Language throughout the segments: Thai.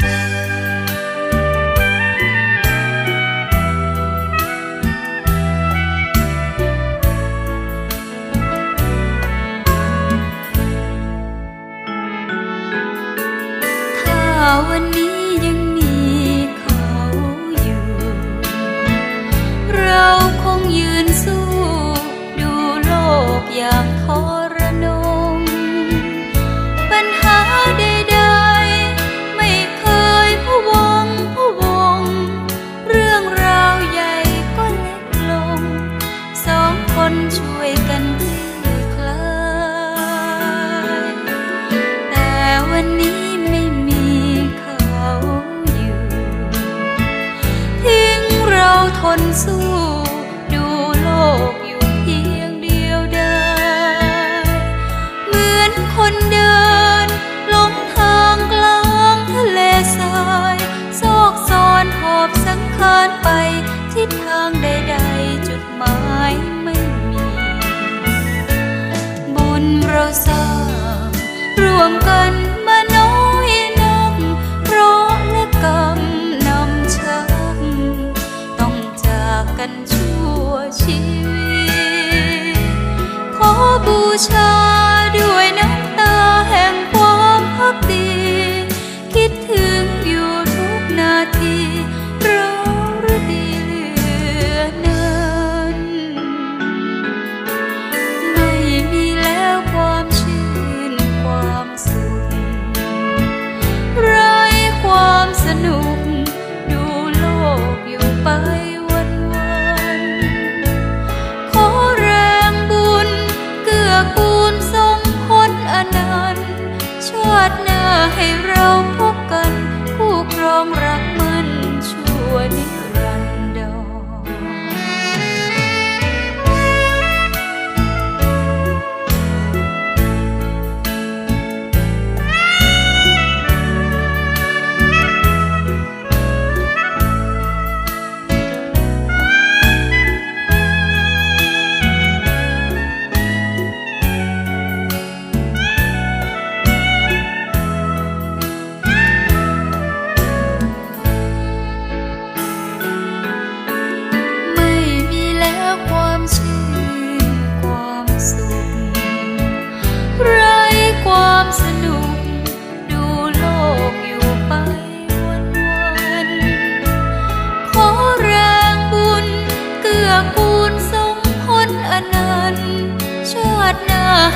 ถ้าวันนี้ยังมีเขาอยู่ เราคงยืนสู้ ดูโลกอย่างทร เราทนสู้ ดูโลกอยู่เพียงเดียวดายเหมือนคนเดินหลงทางกลางทะเลทรายซอกซอนหอบสังขารไปทิศทางใดๆ จุดหมายไม่มี บุญเราสร้างร่วมกัน คิดถึง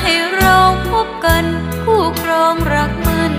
ให้เราพบกันคู่ครองรักมัน